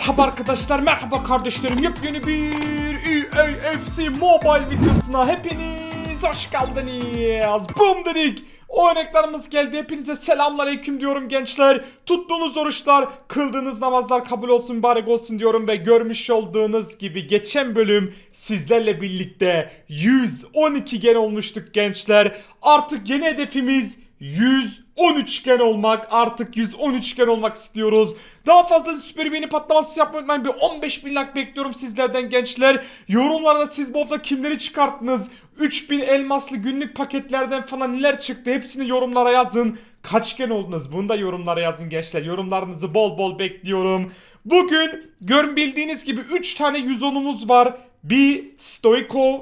Merhaba arkadaşlar, merhaba kardeşlerim. Yepyeni bir EAFC Mobile videosuna hepiniz hoş geldiniz. Boom dedik. O örneklerimiz geldi. Hepinize selamünaleyküm diyorum gençler. Tuttuğunuz oruçlar, kıldığınız namazlar kabul olsun, mübarek olsun diyorum ve görmüş olduğunuz gibi geçen bölüm sizlerle birlikte 112 gen olmuştuk gençler. Artık yeni hedefimiz 113 gen olmak artık 113 gen olmak istiyoruz. Daha fazla süper beğeni patlaması yapmayı unutmayın. Bir 15 bin like bekliyorum sizlerden gençler. Yorumlarda siz bu hafta kimleri çıkarttınız? 3000 elmaslı günlük paketlerden falan neler çıktı? Hepsini yorumlara yazın. Kaç gen oldunuz? Bunu da yorumlara yazın gençler. Yorumlarınızı bol bol bekliyorum. Bugün görün bildiğiniz gibi 3 tane 110'umuz var. Bir Stoikov,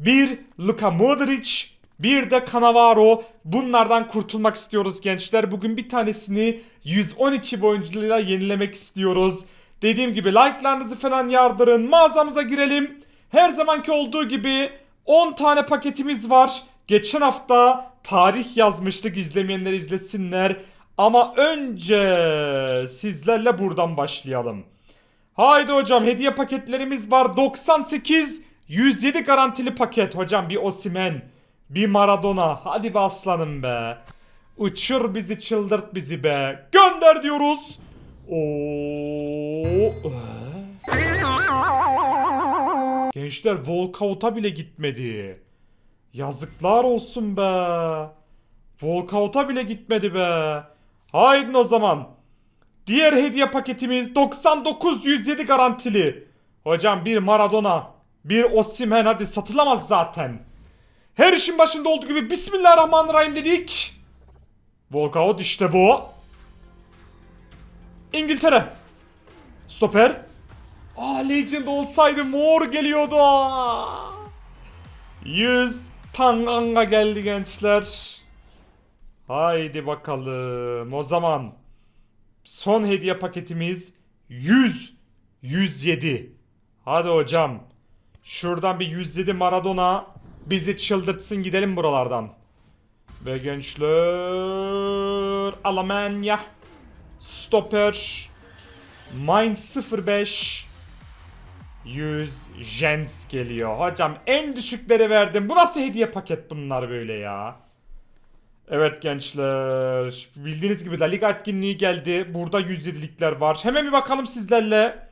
bir Luka Modric, bir de Cannavaro. Bunlardan kurtulmak istiyoruz gençler. Bugün bir tanesini 112 oyuncuyla yenilemek istiyoruz. Dediğim gibi like'larınızı falan yardırın. Mağazamıza girelim. Her zamanki olduğu gibi 10 tane paketimiz var. Geçen hafta tarih yazmıştık izlemeyenler izlesinler. Ama önce sizlerle buradan başlayalım. Haydi hocam hediye paketlerimiz var. 98 107 garantili paket hocam bir Osimen, bir Maradona. Hadi be aslanım be. Uçur bizi çıldırt bizi be. Gönder diyoruz. Gençler walkout'a bile gitmedi. Yazıklar olsun be. Walkout'a bile gitmedi be. Haydi o zaman. Diğer hediye paketimiz 99 107 garantili. Hocam bir Maradona, bir Osimhen hadi satılamaz zaten. Her işin başında olduğu gibi Bismillahirrahmanirrahim dedik. Walkout işte bu. İngiltere. Stoper. Aa Legend olsaydı mor geliyordu. Aa. 100 Tanganga geldi gençler. Haydi bakalım. O zaman son hediye paketimiz 100 107. Hadi hocam. Şuradan bir 107 Maradona bizi çıldırtsın gidelim buralardan. Ve gençler Almanya Stopper Mainz 05 100 Jens geliyor. Hocam en düşükleri verdim. Bu nasıl hediye paket bunlar böyle ya? Evet gençler. Bildiğiniz gibi La Liga etkinliği geldi. Burada 107'likler var. Hemen bir bakalım sizlerle.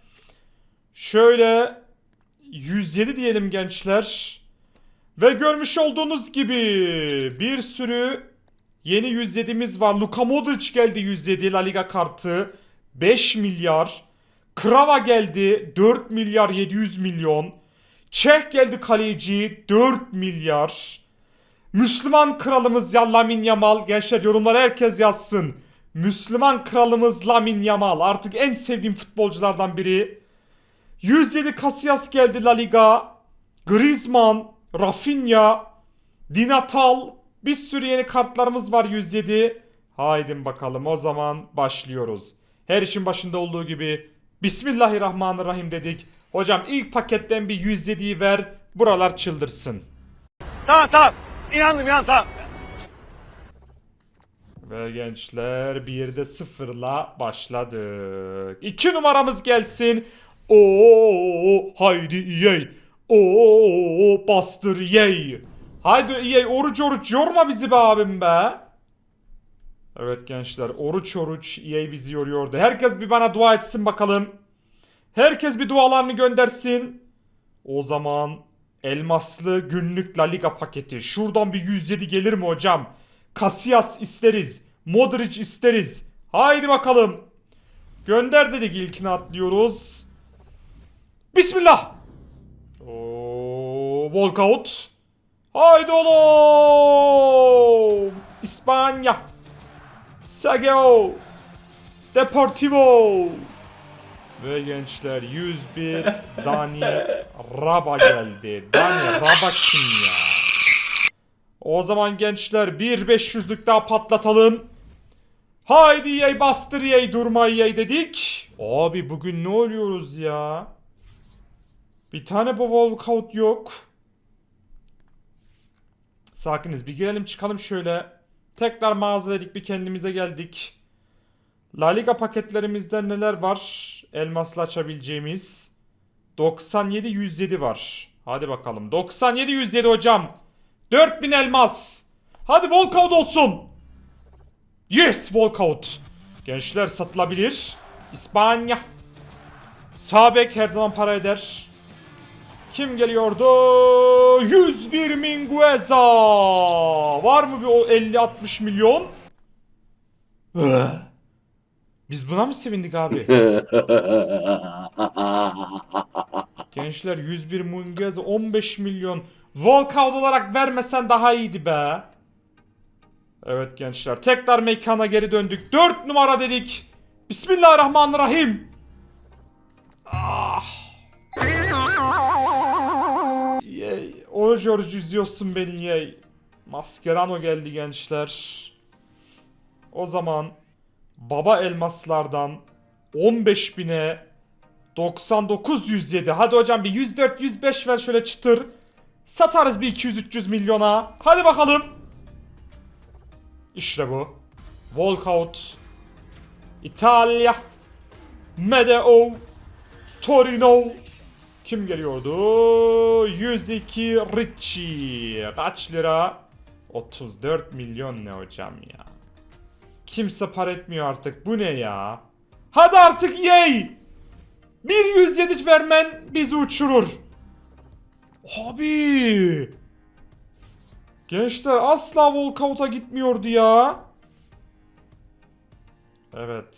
Şöyle 107 diyelim gençler. Ve görmüş olduğunuz gibi bir sürü yeni 107'miz var. Luka Modric geldi 107 La Liga kartı. 5 milyar. Krava geldi 4 milyar 700 milyon. Çeh geldi kaleci 4 milyar. Müslüman kralımız ya Lamin Yamal. Gençler yorumlara herkes yazsın. Müslüman kralımız Lamin Yamal. Artık en sevdiğim futbolculardan biri. 107 Casillas geldi La Liga. Griezmann, Rafinha, Dinatal. Bir sürü yeni kartlarımız var 107. Haydi bakalım o zaman başlıyoruz. Her işin başında olduğu gibi Bismillahirrahmanirrahim dedik. Hocam ilk paketten bir 107'yi ver. Buralar çıldırsın. Tamam tamam. İnandım inandım tamam. Ve gençler bir de sıfırla başladık. İki numaramız gelsin. Oo haydi yey. Oo bastır yey. Haydi yey oruç oruç yorma bizi be abim be. Evet gençler oruç oruç yey bizi yoruyordu. Herkes bir bana dua etsin bakalım. Herkes bir dualarını göndersin. O zaman elmaslı günlük La Liga paketi. Şuradan bir 107 gelir mi hocam? Casillas isteriz. Modric isteriz. Haydi bakalım. Gönder dedik ilkini atlıyoruz. Bismillah. Oo, walkout. Haydi oğlum. İspanya. Sageo. Deportivo. Ve gençler 101 Dani Raba geldi. Dani Raba kim ya? O zaman gençler bir 500'lük daha patlatalım. Haydi yey bastır yey durma yey dedik. Abi bugün ne oluyoruz ya? Bir tane bu walkout yok. Sakiniz bir girelim çıkalım şöyle. Tekrar mağaza dedik bir kendimize geldik. La Liga paketlerimizde neler var? Elmasla açabileceğimiz. 97 107 var. Hadi bakalım. 97 107 hocam. 4000 elmas. Hadi walkout olsun. Yes walkout. Gençler satılabilir. İspanya. Sabek her zaman para eder. Kim geliyordu? 101 Mingueza. Var mı bir o 50-60 milyon? Öh. Biz buna mı sevindik abi? Gençler 101 Mingueza 15 milyon. Walkout olarak vermesen daha iyiydi be. Evet gençler tekrar mekana geri döndük. 4 numara dedik. Bismillahirrahmanirrahim. O George beni yey. Mascherano geldi gençler. O zaman baba elmaslardan 15 bine 99 107. Hadi hocam bir 104 105 ver şöyle çıtır. Satarız bir 200 300 milyona. Hadi bakalım. İşte bu. Walkout. İtalya. Medeo. Torino. Kim geliyordu? 102 Ricci. Kaç lira? 34 milyon ne hocam ya? Kimse para etmiyor artık. Bu ne ya? Hadi artık yey! Bir 107 vermen bizi uçurur. Abi! Gençler asla walkout'a gitmiyordu ya. Evet.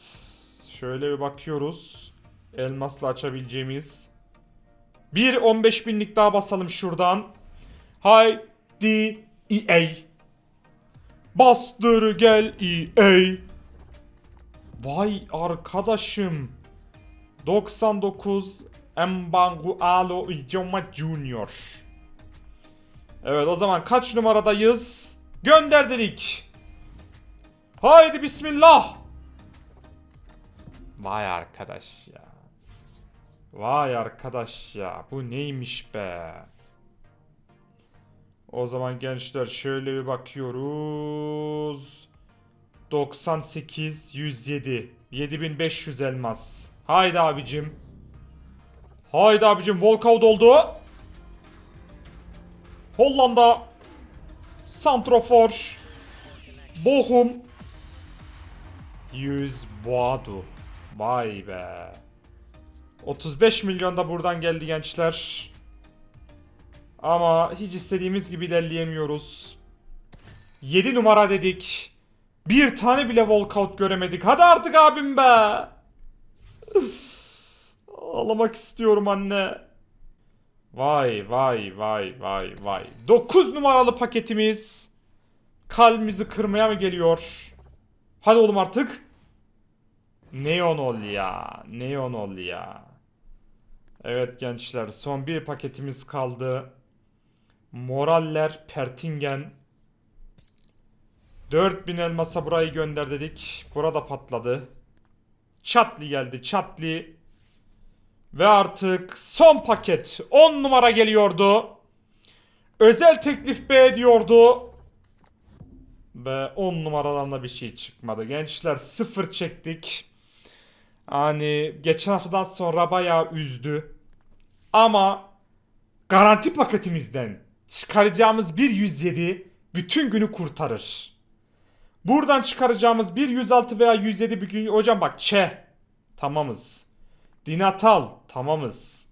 Şöyle bir bakıyoruz. Elmasla açabileceğimiz. Bir 15 binlik daha basalım şuradan. Haydi EA. Bastır gel EA. Vay arkadaşım. 99 Mbangu Alo Ijoma Junior. Evet o zaman kaç numaradayız? Gönder dedik. Haydi bismillah. Vay arkadaş ya. Vay arkadaş ya. Bu neymiş be? O zaman gençler şöyle bir bakıyoruz. 98 107 7500 elmas. Haydi abicim. Haydi abicim walkout oldu. Hollanda. Santrofor. Bochum. 100 Boadu. Vay be. 35 milyon da buradan geldi gençler. Ama hiç istediğimiz gibi ilerleyemiyoruz. 7 numara dedik. Bir tane bile walkout göremedik. Hadi artık abim be. Ağlamak istiyorum anne. Vay vay vay vay vay. 9 numaralı paketimiz. Kalbimizi kırmaya mı geliyor? Hadi oğlum artık. Neon ol ya. Neon ol ya. Evet gençler son bir paketimiz kaldı. Moraller Pertingen. 4000 elmasa burayı gönder dedik. Burada patladı. Çatli geldi çatli. Ve artık son paket 10 numara geliyordu. Özel teklif B diyordu. Ve 10 numaradan da bir şey çıkmadı. Gençler sıfır çektik. Hani geçen haftadan sonra bayağı üzdü. Ama garanti paketimizden çıkaracağımız bir 107 bütün günü kurtarır. Buradan çıkaracağımız bir 106 veya 107 bir gün... Hocam bak Ç. Tamamız. Dinatal. Tamamız.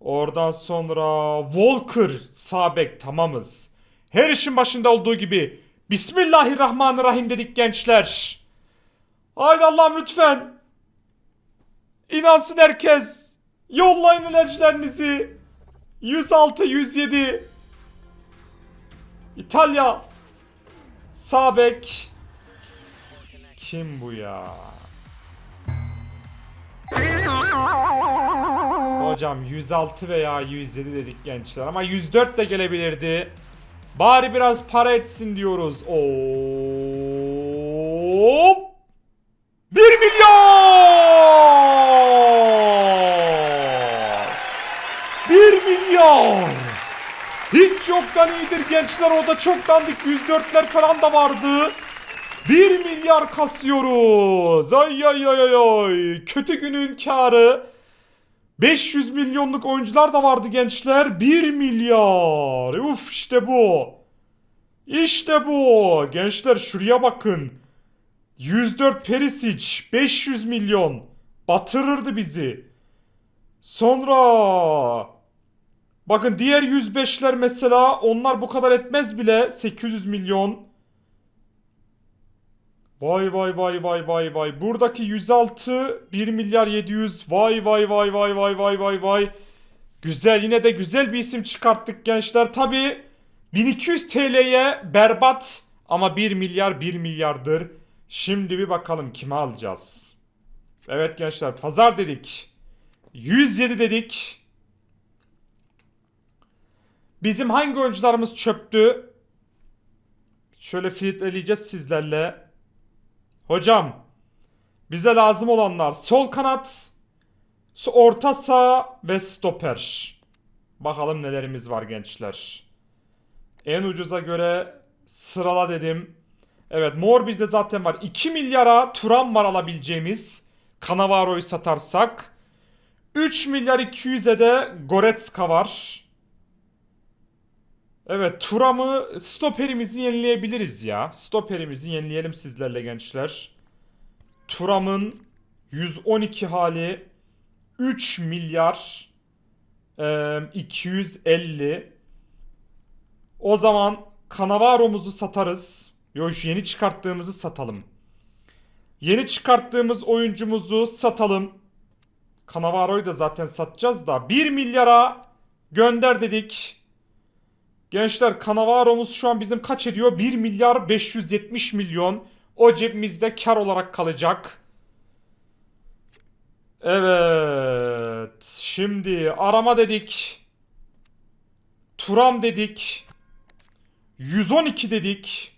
Oradan sonra Walker. Sabek. Tamamız. Her işin başında olduğu gibi Bismillahirrahmanirrahim dedik gençler. Haydi Allah'ım lütfen. İnansın herkes. Yollayın enerjilerinizi. 106 107 İtalya Sabek Kim bu ya? Hocam 106 veya 107 dedik gençler ama 104 de gelebilirdi. Bari biraz para etsin diyoruz. Hop. 1 milyon! 1 milyon! Hiç yoktan iyidir gençler o da çok dandik 104'ler falan da vardı. 1 milyar kasıyoruz. Ay ay ay ay ay. Kötü günün karı. 500 milyonluk oyuncular da vardı gençler. 1 milyar. Uf işte bu. İşte bu. Gençler şuraya bakın. 104 Perisic 500 milyon. Batırırdı bizi. Sonra bakın diğer 105'ler mesela onlar bu kadar etmez bile 800 milyon. Vay vay vay vay vay vay. Buradaki 106 1 milyar 700. Vay vay vay vay vay vay vay vay. Güzel yine de güzel bir isim çıkarttık gençler. Tabi 1200 TL'ye berbat ama 1 milyar 1 milyardır. Şimdi bir bakalım kime alacağız. Evet gençler pazar dedik. 107 dedik. Bizim hangi oyuncularımız çöptü? Şöyle filtreleyeceğiz sizlerle. Hocam bize lazım olanlar sol kanat, orta saha ve stoper. Bakalım nelerimiz var gençler. En ucuza göre sırala dedim. Evet mor bizde zaten var. 2 milyara Turan var alabileceğimiz. Cannavaro'yu satarsak. 3 milyar 200'e de Goretzka var. Evet Turam'ı stoperimizi yenileyebiliriz ya. Stoperimizi yenileyelim sizlerle gençler. Turam'ın 112 hali 3 milyar eee, 250. O zaman Cannavaro'muzu satarız. Yo şu yeni çıkarttığımızı satalım. Yeni çıkarttığımız oyuncumuzu satalım. Cannavaro'yu da zaten satacağız da 1 milyara gönder dedik. Gençler Cannavaro'muz şu an bizim kaç ediyor? 1 milyar 570 milyon. O cebimizde kar olarak kalacak. Evet. Şimdi arama dedik. Turam dedik. 112 dedik.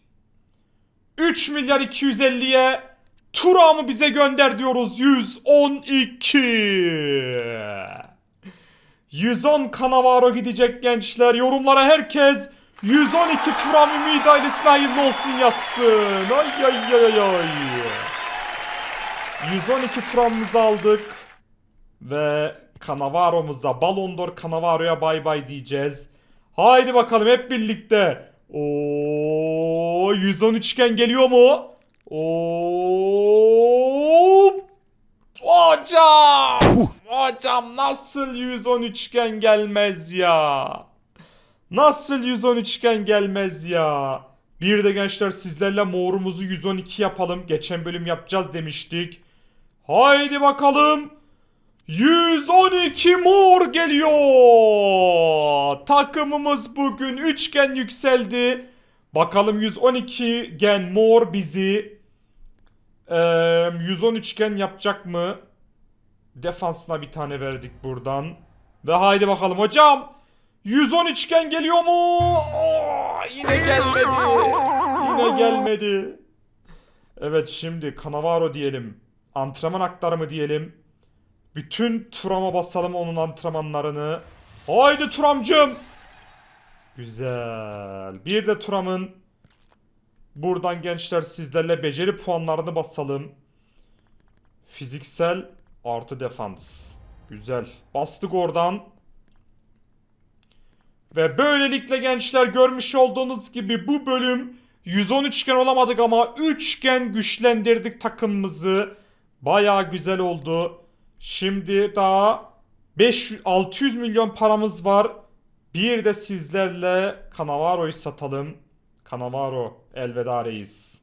3 milyar 250'ye Turam'ı bize gönder diyoruz. 112. 110 Cannavaro gidecek gençler. Yorumlara herkes 112 Turam Ümit ailesine hayırlı olsun yazsın. Ay ay ay ay ay. 112 Turam'ımızı aldık. Ve Cannavaro'muza Ballon d'Or Cannavaro'ya bay bay diyeceğiz. Haydi bakalım hep birlikte. Oo 113 iken geliyor mu? Oo Hocam! Hocam nasıl 113 iken gelmez ya? Nasıl 113 iken gelmez ya? Bir de gençler sizlerle morumuzu 112 yapalım. Geçen bölüm yapacağız demiştik. Haydi bakalım. 112 mor geliyor. Takımımız bugün üçgen yükseldi. Bakalım 112 gen mor bizi eee 113 gen yapacak mı? Defansına bir tane verdik buradan. Ve haydi bakalım hocam. 113 gen geliyor mu? Oo, yine gelmedi. Yine gelmedi. Evet şimdi Cannavaro diyelim. Antrenman aktarımı diyelim. Bütün Turam'a basalım onun antrenmanlarını. Haydi Turamcım. Güzel. Bir de Turam'ın buradan gençler sizlerle beceri puanlarını basalım. Fiziksel artı defans. Güzel. Bastık oradan. Ve böylelikle gençler görmüş olduğunuz gibi bu bölüm 113 gen olamadık ama 3 gen güçlendirdik takımımızı. Baya güzel oldu. Şimdi daha 500 600 milyon paramız var. Bir de sizlerle Cannavaro'yu satalım. Cannavaro elveda reis.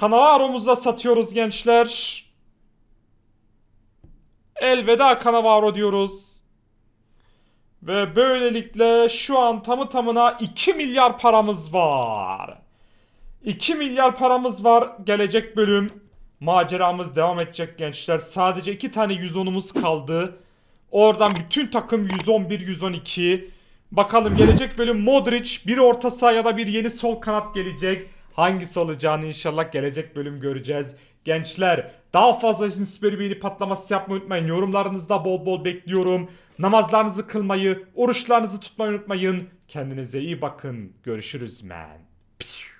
Cannavaro'muzu da satıyoruz gençler. Elveda Cannavaro diyoruz. Ve böylelikle şu an tamı tamına 2 milyar paramız var. 2 milyar paramız var. Gelecek bölüm maceramız devam edecek gençler. Sadece 2 tane 110'umuz kaldı. Oradan bütün takım 111 112. Bakalım gelecek bölüm Modric bir orta saha ya da bir yeni sol kanat gelecek. Hangisi olacağını inşallah gelecek bölüm göreceğiz. Gençler daha fazla için süper beğeni patlaması yapmayı unutmayın. Yorumlarınızda bol bol bekliyorum. Namazlarınızı kılmayı, oruçlarınızı tutmayı unutmayın. Kendinize iyi bakın. Görüşürüz man. Piu.